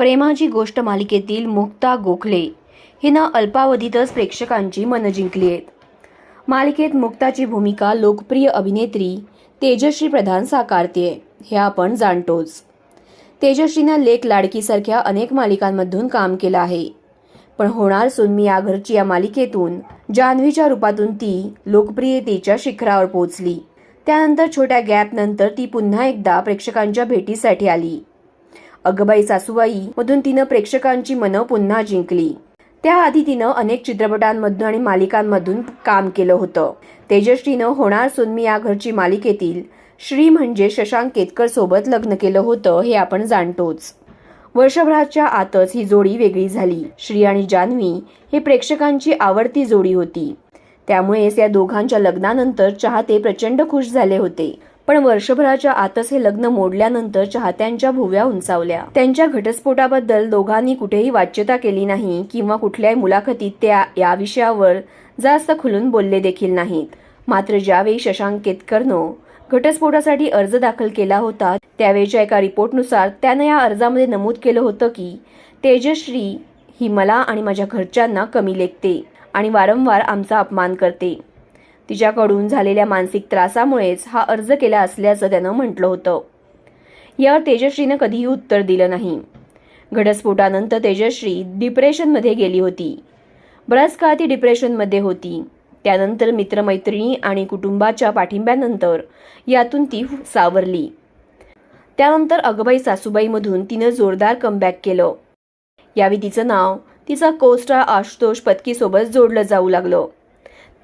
प्रेमाची गोष्ट मालिकेतील मुक्ता गोखले हिनं अल्पावधीतच प्रेक्षकांची मनं जिंकली आहेत. मालिकेत मुक्ताची भूमिका लोकप्रिय अभिनेत्री तेजश्री प्रधान साकारते हे आपण जाणतोच. तेजश्रीनं लेक लाडकीसारख्या अनेक मालिकांमधून काम केलं आहे. पण होणार सुन्मी या घरची या मालिकेतून जान्हवीच्या रूपातून ती लोकप्रियतेच्या शिखरावर पोहोचली. त्यानंतर छोट्या गॅपनंतर ती पुन्हा एकदा प्रेक्षकांच्या भेटीसाठी आली. अगबाई सासूबाई मधून तिनं प्रेक्षकांची मनं पुन्हा जिंकली. त्याआधी तिनं अनेक चित्रपटांमधून आणि मालिकांमधून काम केलं होतं. तेजश्रीनं होणार सुनमी या घरची मालिकेतील श्री म्हणजे शशांक केतकर सोबत लग्न केलं होतं हे आपण जाणतोच. वर्षभराच्या आतच ही जोडी वेगळी झाली. श्री आणि जान्हवी हे प्रेक्षकांची आवडती जोडी होती. त्यामुळेच या दोघांच्या लग्नानंतर चाहते प्रचंड खुश झाले होते. पण वर्षभराच्या आतच हे लग्न मोडल्यानंतर चाहत्यांच्या भुव्या उंचावल्या. त्यांच्या घटस्फोटाबद्दल दोघांनी कुठेही वाच्यता केली नाही किंवा कुठल्याही मुलाखतीत त्या या विषयावर जास्त खुलून बोलले देखील नाहीत. मात्र ज्यावेळी शशांक केतकरनं घटस्फोटासाठी अर्ज दाखल केला होता त्यावेळच्या एका रिपोर्टनुसार त्यानं या अर्जामध्ये नमूद केलं होतं की तेजश्री ही मला आणि माझ्या घरच्यांना कमी लेखते आणि वारंवार आमचा अपमान करते. तिच्याकडून झालेल्या मानसिक त्रासामुळेच हा अर्ज केला असल्याचं त्यानं म्हटलं होतं. यावर तेजश्रीनं कधीही उत्तर दिलं नाही. घटस्फोटानंतर तेजश्री डिप्रेशनमध्ये गेली होती. बराच काळ ती डिप्रेशनमध्ये होती. त्यानंतर मित्रमैत्रिणी आणि कुटुंबाच्या पाठिंब्यानंतर यातून ती सावरली. त्यानंतर अगबाई सासूबाईमधून तिनं जोरदार कमबॅक केलं. यावेळी तिचं नाव तिचा कोस्टा आशुतोष पत्कीसोबत जोडलं जाऊ लागलं.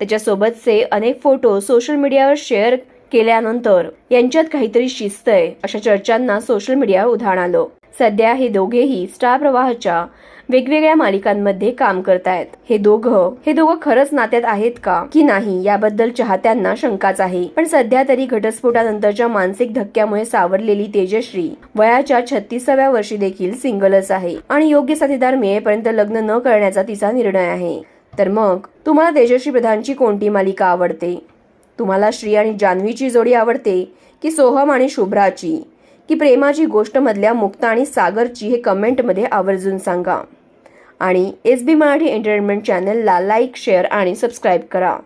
त्याच्यासोबतचे अनेक फोटो सोशल मीडियावर शेअर केल्यानंतर यांच्यात काहीतरी शिस्त आहे अशा चर्चांना सोशल मीडियावर उधाण आलं. सध्या हे दोघेही स्टार प्रवाहाच्या वेगवेगळ्या मालिकांमध्ये काम करतायत. हे दोघं हे दोघं खरंच नात्यात आहेत का की नाही याबद्दल चाहत्यांना शंकाच आहे. पण सध्या तरी घटस्फोटानंतरच्या मानसिक धक्क्यामुळे सावरलेली तेजश्री वयाच्या छत्तीसाव्या वर्षी देखील सिंगलच आहे. आणि योग्य साथीदार मिळेपर्यंत लग्न न करण्याचा तिचा निर्णय आहे. तर मग तुम्हाला तेजश्री प्रधानची कोणती मालिका आवडते? तुम्हाला श्री आणि जान्हवीची जोडी आवडते की सोहम आणि शुभ्राची? की प्रेमाची गोष्टमधल्या मुक्ता आणि सागरची हे कमेंटमध्ये आवर्जून सांगा. आणि एस बी मराठी एंटरटेनमेंट चॅनलला लाईक शेअर आणि सबस्क्राईब करा.